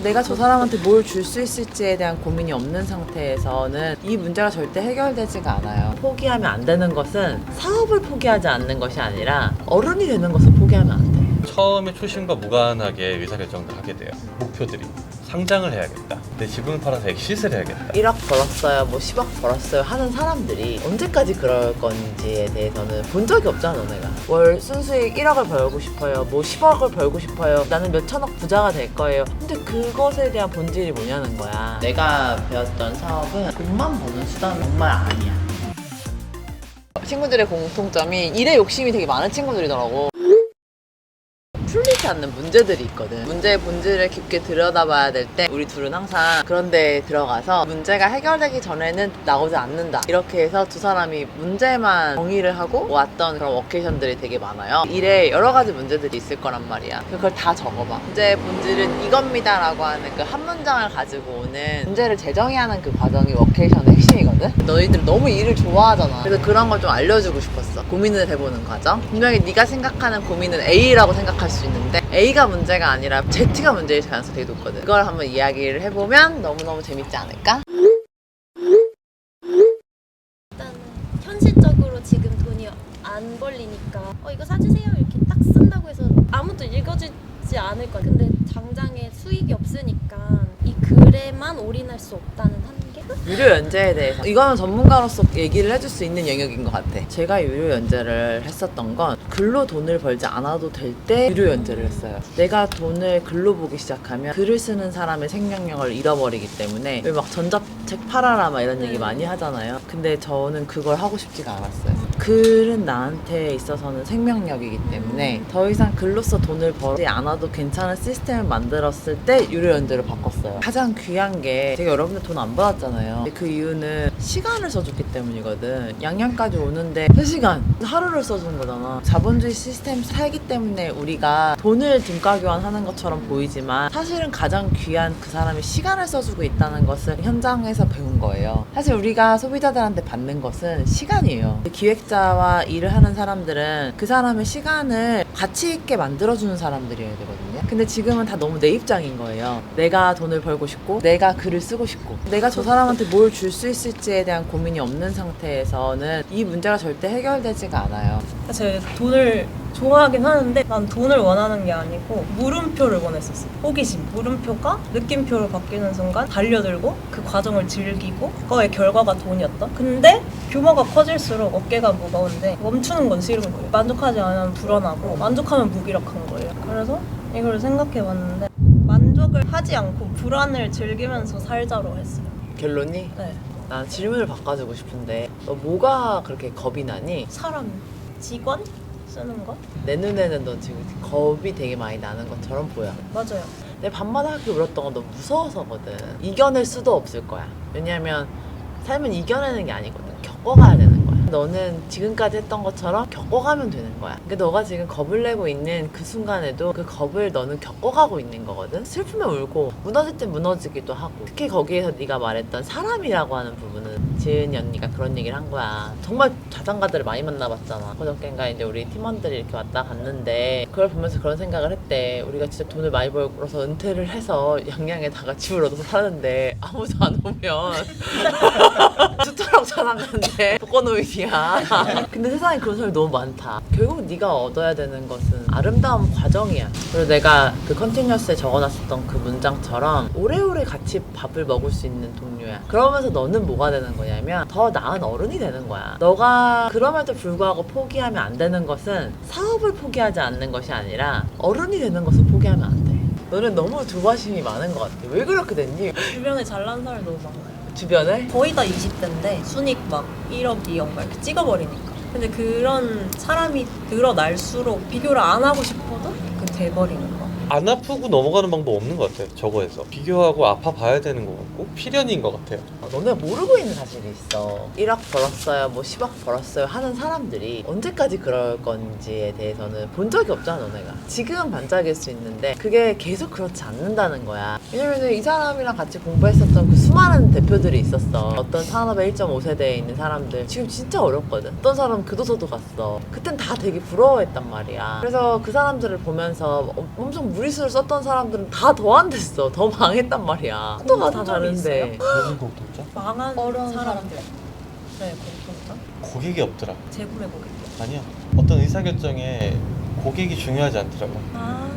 내가 저 사람한테 뭘 줄 수 있을지에 대한 고민이 없는 상태에서는 이 문제가 절대 해결되지가 않아요. 포기하면 안 되는 것은 사업을 포기하지 않는 것이 아니라 어른이 되는 것을 포기하면 안 돼. 처음에 초심과 무관하게 의사결정을 하게 돼요. 목표들이 상장을 해야겠다. 내 지분을 팔아서 엑시스를 해야겠다. 1억 벌었어요, 뭐 10억 벌었어요 하는 사람들이 언제까지 그럴 건지에 대해서는 본 적이 없잖아, 너네가. 월 순수익 1억을 벌고 싶어요, 뭐 10억을 벌고 싶어요, 나는 몇 천억 부자가 될 거예요. 근데 그것에 대한 본질이 뭐냐는 거야. 내가 배웠던 사업은 돈만 버는 수단은 정말 아니야. 친구들의 공통점이 일에 욕심이 되게 많은 친구들이더라고. 않는 문제들이 있거든. 문제의 본질을 깊게 들여다봐야 될 때 우리 둘은 항상 그런 데 들어가서 문제가 해결되기 전에는 나오지 않는다. 이렇게 해서 두 사람이 문제만 정의를 하고 왔던 그런 워케이션들이 되게 많아요. 일에 여러 가지 문제들이 있을 거란 말이야. 그걸 다 적어봐. 문제의 본질은 이겁니다 라고 하는 그 한 문장을 가지고 오는 문제를 재정의하는 그 과정이 워케이션의 핵심이거든. 너희들 너무 일을 좋아하잖아. 그래서 그런 걸 좀 알려주고 싶었어. 고민을 해보는 과정. 분명히 네가 생각하는 고민은 A라고 생각할 수 있는데 A가 문제가 아니라 Z가 문제일 가능성이 되게 높거든. 그걸 한번 이야기를 해보면 너무너무 재밌지 않을까? 일단은 현실적으로 지금 돈이 안 벌리니까 어 이거 사주세요 이렇게 딱 쓴다고 해서 아무도 읽어주지 않을 거야. 근데 당장에 수익이 없으니까 이 글에만 올인할 수 없다는 한계? 유료 연재에 대해서 이거는 전문가로서 얘기를 해줄 수 있는 영역인 것 같아. 제가 유료 연재를 했었던 건 글로 돈을 벌지 않아도 될 때 유료 연재를 했어요. 내가 돈을 글로 보기 시작하면 글을 쓰는 사람의 생명력을 잃어버리기 때문에 왜 막 전자책 팔아라 막 이런 얘기 네. 많이 하잖아요. 근데 저는 그걸 하고 싶지가 않았어요. 글은 나한테 있어서는 생명력이기 때문에 더 이상 글로써 돈을 벌지 않아도 괜찮은 시스템을 만들었을 때 유료 연재로 바꿨어요. 가장 귀한 게 제가 여러분들 돈 안 받았잖아요. 근데 그 이유는 시간을 써줬기 때문이거든. 양양까지 오는데 3시간 하루를 써주는 거잖아. 자본주의 시스템 살기 때문에 우리가 돈을 등가 교환하는 것처럼 보이지만 사실은 가장 귀한 그 사람이 시간을 써주고 있다는 것을 현장에서 배운 거예요. 사실 우리가 소비자들한테 받는 것은 시간이에요. 기획 자와 일을 하는 사람들은 그 사람의 시간을 가치 있게 만들어주는 사람들이어야 되거든요. 근데 지금은 다 너무 내 입장인 거예요. 내가 돈을 벌고 싶고, 내가 글을 쓰고 싶고, 내가 저 사람한테 뭘 줄 수 있을지에 대한 고민이 없는 상태에서는 이 문제가 절대 해결되지가 않아요. 제가 돈을 좋아하긴 하는데 난 돈을 원하는 게 아니고 물음표를 원했었어. 호기심. 물음표가 느낌표로 바뀌는 순간 달려들고 그 과정을 즐기고 그거의 결과가 돈이었다. 근데 규모가 커질수록 어깨가 무거운데 멈추는 건 싫은 거예요. 만족하지 않으면 불안하고 만족하면 무기력한 거예요. 그래서 이걸 생각해 봤는데 만족을 하지 않고 불안을 즐기면서 살자로 했어요. 결론이? 네. 난 질문을 바꿔주고 싶은데, 너 뭐가 그렇게 겁이 나니? 사람, 직원 쓰는 거? 내 눈에는 너 지금 겁이 되게 많이 나는 것처럼 보여. 맞아요. 내 밤마다 학교 울었던 건 너무 무서워서거든. 이겨낼 수도 없을 거야. 왜냐면 삶은 이겨내는 게 아니거든. 겪어가야 되는. 너는 지금까지 했던 것처럼 겪어가면 되는 거야. 그러니까 너가 지금 겁을 내고 있는 그 순간에도 그 겁을 너는 겪어가고 있는 거거든. 슬프면 울고 무너질 땐 무너지기도 하고. 특히 거기에서 네가 말했던 사람이라고 하는 부분은 지은이 언니가 그런 얘기를 한 거야. 정말 자장가들을 많이 만나봤잖아. 그저께인가 이제 우리 팀원들이 이렇게 왔다 갔는데 그걸 보면서 그런 생각을 했대. 우리가 진짜 돈을 많이 벌어서 은퇴를 해서 양양에다가 집을 얻어서 사는데 아무도 안 오면 수토록 자장가인데 독거노인이야. 근데 세상에 그런 사람이 너무 많다. 결국 네가 얻어야 되는 것은 아름다운 과정이야. 그리고 내가 그 컨티뉴어스에 적어놨었던 그 문장처럼 오래오래 같이 밥을 먹을 수 있는 동료야. 그러면서 너는 뭐가 되는 거냐면 더 나은 어른이 되는 거야. 너가 그럼에도 불구하고 포기하면 안 되는 것은 사업을 포기하지 않는 것이 아니라 어른이 되는 것을 포기하면 안 돼. 너는 너무 조바심이 많은 것 같아. 왜 그렇게 됐니? 주변에 잘난 사람 너무 많아요. 주변에? 거의 다 20대인데 순익 막 1억, 2억 막 찍어버리니까. 근데 그런 사람이 늘어날수록 비교를 안 하고 싶어도 그 돼버리는 거. 안 아프고 넘어가는 방법 없는 것 같아요. 저거에서 비교하고 아파 봐야 되는 것 같고 필연인 것 같아요. 어, 너네가 모르고 있는 사실이 있어. 1억 벌었어요, 뭐 10억 벌었어요 하는 사람들이 언제까지 그럴 건지에 대해서는 본 적이 없잖아, 너네가. 지금은 반짝일 수 있는데 그게 계속 그렇지 않는다는 거야. 왜냐면 이 사람이랑 같이 공부했었던 그 수많은 대표들이 있었어. 어떤 산업의 1.5세대에 있는 사람들 지금 진짜 어렵거든. 어떤 사람은 교도소도 갔어. 그땐 다 되게 부러워했단 말이야. 그래서 그 사람들을 보면서 엄- 엄청 무리수를 썼던 사람들은 다 더 안 됐어. 더 망했단 말이야. 속도가 다 공통점이 다른데. 무슨 공통점? 망한 어려운 사람들. 네, 공통점. 고객이 없더라. 재구매 고객. 아니야. 어떤 의사결정에 고객이 중요하지 않더라고. 아.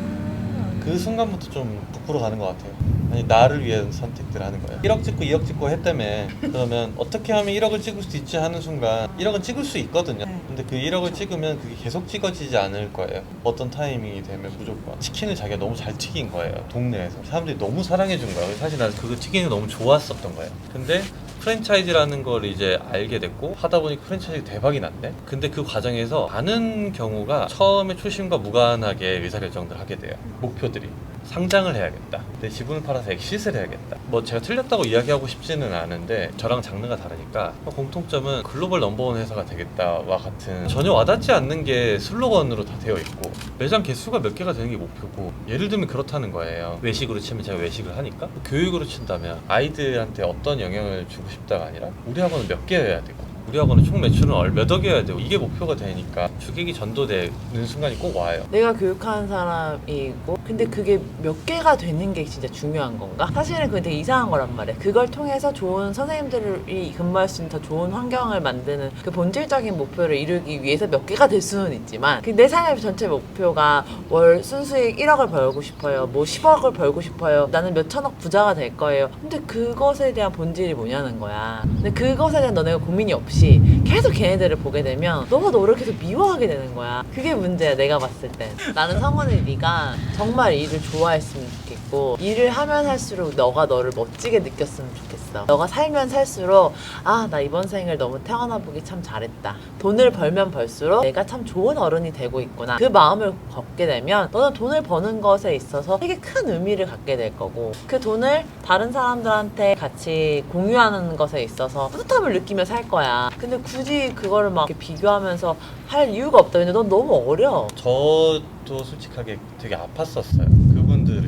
그 순간부터 좀 부풀어 가는 것 같아요. 아니 나를 위한 선택들을 하는 거예요. 1억 찍고 2억 찍고 했다며 그러면 어떻게 하면 1억을 찍을 수 있지 하는 순간 1억은 찍을 수 있거든요. 네. 근데 그 1억을 찍으면 그게 계속 찍어지지 않을 거예요. 어떤 타이밍이 되면 무조건 치킨을 자기가 너무 잘 튀긴 거예요. 동네에서 사람들이 너무 사랑해 준 거야. 사실 난 그거 튀기는 게 너무 좋았었던 거예요. 근데 프랜차이즈라는 걸 이제 알게 됐고 하다 보니까 프랜차이즈 대박이 났네. 근데 그 과정에서 많은 경우가 처음에 초심과 무관하게 의사결정들 하게 돼요. 목표들이 상장을 해야겠다. 내 지분을 팔아서 엑시스를 해야겠다. 뭐 제가 틀렸다고 이야기하고 싶지는 않은데 저랑 장르가 다르니까 공통점은 글로벌 넘버원 회사가 되겠다와 같은 전혀 와닿지 않는 게 슬로건으로 다 되어 있고 매장 개수가 몇 개가 되는 게 목표고 예를 들면 그렇다는 거예요. 외식으로 치면 제가 외식을 하니까 교육으로 친다면 아이들한테 어떤 영향을 주고 싶다가 아니라 우리 학원은 몇 개여야 되고 우리 학원은 총 매출은 얼- 몇 억이어야 되고 이게 목표가 되니까 주객이 전도되는 순간이 꼭 와요. 내가 교육하는 사람이고 근데 그게 몇 개가 되는 게 진짜 중요한 건가? 사실은 그게 되게 이상한 거란 말이야 그걸 통해서 좋은 선생님들이 근무할 수 있는 더 좋은 환경을 만드는 그 본질적인 목표를 이루기 위해서 몇 개가 될 수는 있지만 그내 삶의 전체 목표가 월 순수익 1억을 벌고 싶어요 뭐 10억을 벌고 싶어요 나는 몇 천억 부자가 될 거예요 근데 그것에 대한 본질이 뭐냐는 거야 근데 그것에 대한 너네가 고민이 없이 없이 계속 걔네들을 보게 되면 너가 너를 계속 미워하게 되는 거야. 그게 문제야 내가 봤을 땐. 나는 성원이 네가 정말 일을 좋아했으면 좋겠고 일을 하면 할수록 너가 너를 멋지게 느꼈으면 좋겠어. 너가 살면 살수록 아 나 이번 생을 너무 태어나 보기 참 잘했다. 돈을 벌면 벌수록 내가 참 좋은 어른이 되고 있구나. 그 마음을 갖게 되면 너는 돈을 버는 것에 있어서 되게 큰 의미를 갖게 될 거고 그 돈을 다른 사람들한테 같이 공유하는 것에 있어서 뿌듯함을 느끼며 살 거야. 근데 굳이 그거를 막 비교하면서 할 이유가 없다 근데 넌 너무 어려 저도 솔직하게 되게 아팠었어요.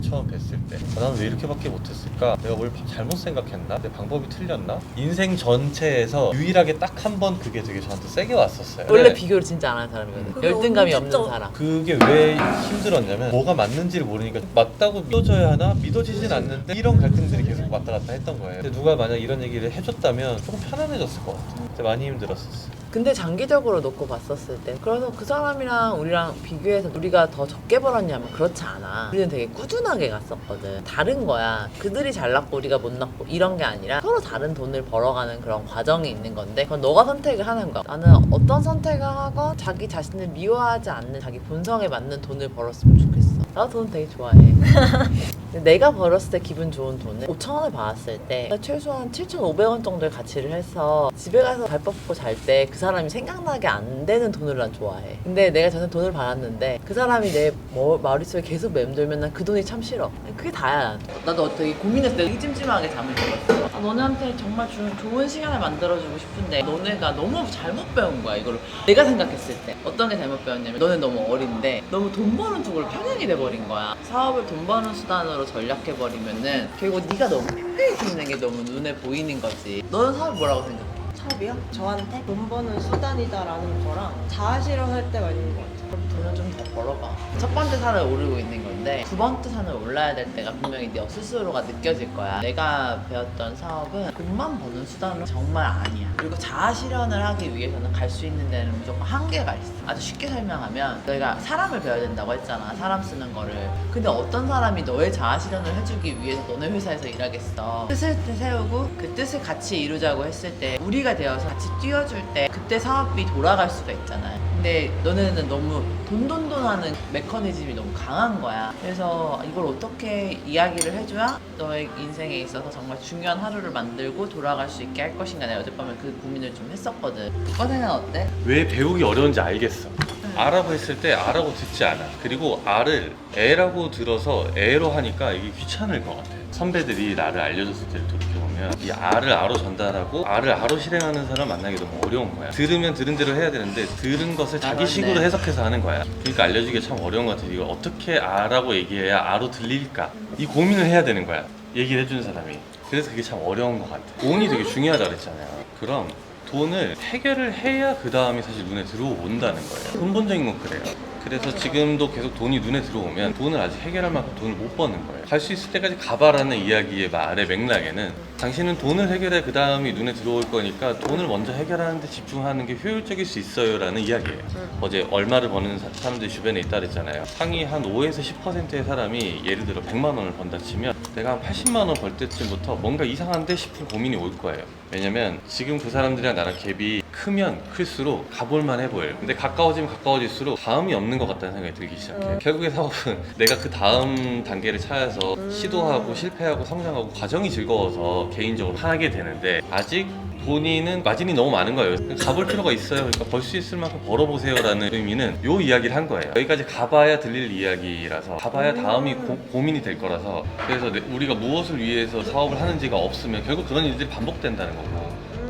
처음 뵀을 때. 아, 나는 왜 이렇게밖에 못했을까? 내가 뭘 바- 잘못 생각했나? 내 방법이 틀렸나? 인생 전체에서 유일하게 딱 한 번 그게 되게 저한테 세게 왔었어요. 원래 근데 비교를 진짜 안 하는 사람이거든 그게 열등감이 없는 사람 그게 왜 힘들었냐면 뭐가 맞는지를 모르니까 맞다고 믿어져야 하나? 믿어지진 않는데 이런 갈등들이 계속 왔다 갔다 했던 거예요. 근데 누가 만약 이런 얘기를 해줬다면 조금 편안해졌을 것 같아요. 근데 많이 힘들었었어요. 근데 장기적으로 놓고 봤었을 때 그래서 그 사람이랑 우리랑 비교해서 우리가 더 적게 벌었냐면 그렇지 않아 우리는 되게 꾸준하게 갔었거든. 다른 거야. 그들이 잘났고 우리가 못 났고 이런 게 아니라 서로 다른 돈을 벌어가는 그런 과정이 있는 건데 그건 너가 선택을 하는 거야. 나는 어떤 선택을 하건 자기 자신을 미워하지 않는 자기 본성에 맞는 돈을 벌었으면 좋겠어 나도 돈 되게 좋아해 내가 벌었을 때 기분 좋은 돈을 5천 원을 받았을 때 최소한 7,500원 정도의 가치를 해서 집에 가서 발 뻗고 잘 때 그 사람이 생각나게 안 되는 돈을 난 좋아해. 근데 내가 전에 돈을 받았는데 그 사람이 내 머- 머릿속에 계속 맴돌면 난 그 돈이 참 싫어. 그게 다야. 난. 나도 되게 고민했을 때 찜찜하게 잠을 들었어. 아, 너네한테 정말 주, 좋은 시간을 만들어주고 싶은데 너네가 너무 잘못 배운 거야 이걸 내가 생각했을 때 어떤 게 잘못 배웠냐면 너네 너무 어린데 너무 돈 버는 쪽으로 편향이 돼버린 거야. 사업을 돈 버는 수단으로 전략해버리면은 결국 네가 너무 팽팽해지는 게 너무 눈에 보이는 거지. 너는 사업 뭐라고 생각해? 사업이요? 저한테? 돈 버는 수단이다라는 거랑 자아 실현할 때가 있는 것 같아요. 그럼 돈을 좀 더 벌어봐. 첫 번째 산을 오르고 있는 건데 두 번째 산을 올라야 될 때가 분명히 네 스스로가 느껴질 거야. 내가 배웠던 사업은 돈만 버는 수단은 정말 아니야. 그리고 자아 실현을 하기 위해서는 갈 수 있는 데는 무조건 한계가 있어. 아주 쉽게 설명하면 너희가 사람을 배워야 된다고 했잖아. 사람 쓰는 거를. 근데 어떤 사람이 너의 자아 실현을 해주기 위해서 너네 회사에서 일하겠어? 뜻을 세우고 그 뜻을 같이 이루자고 했을 때 우리가 되어서 같이 뛰어줄 때 그때 사업이 돌아갈 수가 있잖아요 근데 너네는 너무 돈돈돈 하는 메커니즘이 너무 강한 거야 그래서 이걸 어떻게 이야기를 해줘야 너의 인생에 있어서 정말 중요한 하루를 만들고 돌아갈 수 있게 할 것인가 내가 어젯밤에 그 고민을 좀 했었거든 꺼내는 어때? 왜 배우기 어려운지 알겠어. 아라고 했을 때 아라고 듣지 않아. 그리고 아를 애라고 들어서 애로 하니까 이게 귀찮을 것 같아. 선배들이 나를 알려줬을 때를 돌이켜 보면 이 아를 아로 전달하고 아를 아로 실행하는 사람 만나기 너무 어려운 거야. 들으면 들은 대로 해야 되는데 들은 것을 아, 자기 맞네. 식으로 해석해서 하는 거야. 그러니까 알려주기가 참 어려운 것 같아. 이걸 어떻게 아라고 얘기해야 아로 들릴까? 이 고민을 해야 되는 거야. 얘기를 해주는 사람이. 그래서 그게 참 어려운 것 같아. 돈이 되게 중요하다 그랬잖아요. 그럼 돈을 해결을 해야 그 다음이 사실 눈에 들어온다는 거예요. 근본적인 건 그래요. 그래서 지금도 계속 돈이 눈에 들어오면 돈을 아직 해결할 만큼 돈을 못 버는 거예요. 갈 수 있을 때까지 가봐라는 이야기의 말의 맥락에는 당신은 돈을 해결해 그 다음이 눈에 들어올 거니까 돈을 먼저 해결하는 데 집중하는 게 효율적일 수 있어요 라는 이야기예요. 어제 얼마를 버는 사- 사람들이 주변에 있다 그랬잖아요. 상위 한 5에서 10%의 사람이 예를 들어 100만 원을 번다 치면 내가 한 80만 원 벌 때쯤부터 뭔가 이상한데 싶은 고민이 올 거예요. 왜냐면 지금 그 사람들이랑 나랑 갭이 크면 클수록 가볼만 해 보여요. 근데 가까워지면 가까워질수록 다음이 없는 것 같다는 생각이 들기 시작해요. 음. 결국에 사업은 내가 그 다음 단계를 찾아서 음. 시도하고 실패하고 성장하고 과정이 즐거워서 개인적으로 하게 되는데 아직 본인은 마진이 너무 많은 거예요. 가볼 필요가 있어요. 그러니까 벌 수 있을 만큼 벌어보세요라는 의미는 요 이야기를 한 거예요. 여기까지 가봐야 들릴 이야기라서 가봐야 다음이 고, 고민이 될 거라서 그래서 내- 우리가 무엇을 위해서 사업을 하는지가 없으면 결국 그런 일들이 반복된다는 거고.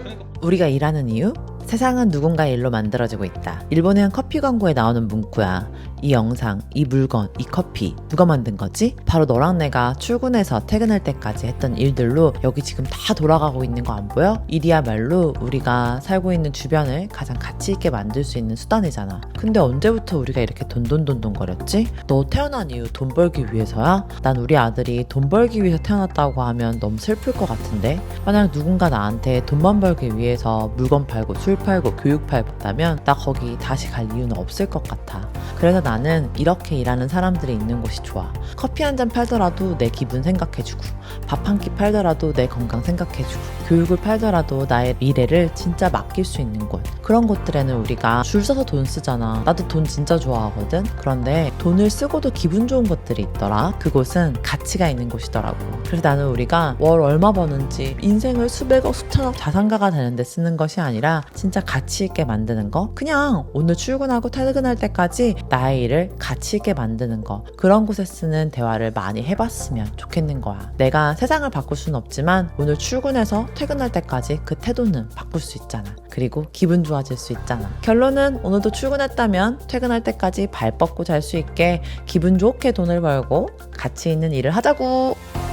그러니까 우리가 일하는 이유? 세상은 누군가의 일로 만들어지고 있다. 일본의 한 커피 광고에 나오는 문구야. 이 영상, 이 물건, 이 커피 누가 만든 거지? 바로 너랑 내가 출근해서 퇴근할 때까지 했던 일들로 여기 지금 다 돌아가고 있는 거 안 보여? 일이야말로 우리가 살고 있는 주변을 가장 가치 있게 만들 수 있는 수단이잖아. 근데 언제부터 우리가 이렇게 돈돈돈돈 거렸지? 너 태어난 이유 돈 벌기 위해서야? 난 우리 아들이 돈 벌기 위해서 태어났다고 하면 너무 슬플 것 같은데 만약 누군가 나한테 돈만 벌기 위해서 물건 팔고 술 팔고 교육 팔다면 나 거기 다시 갈 이유는 없을 것 같아. 그래서 나는 이렇게 일하는 사람들이 있는 곳이 좋아. 커피 한 잔 팔더라도 내 기분 생각해주고, 밥 한 끼 팔더라도 내 건강 생각해주고, 교육을 팔더라도 나의 미래를 진짜 맡길 수 있는 곳. 그런 곳들에는 우리가 줄 서서 돈 쓰잖아. 나도 돈 진짜 좋아하거든. 그런데 돈을 쓰고도 기분 좋은 것들이 있더라. 그곳은 가치가 있는 곳이더라고. 그래서 나는 우리가 월 얼마 버는지 인생을 수백억 수천억 자산가가 되는데 쓰는 것이 아니라 진짜 가치 있게 만드는 거. 그냥 오늘 출근하고 퇴근할 때까지 나의 일을 가치 있게 만드는 거. 그런 곳에 쓰는 대화를 많이 해봤으면 좋겠는 거야. 내가 세상을 바꿀 수는 없지만 오늘 출근해서 퇴근할 때까지 그 태도는 바꿀 수 있잖아. 그리고 기분 좋아질 수 있잖아. 결론은 오늘도 출근했다면 퇴근할 때까지 발 뻗고 잘 수 있게 기분 좋게 돈을 벌고 가치 있는 일을 하자고.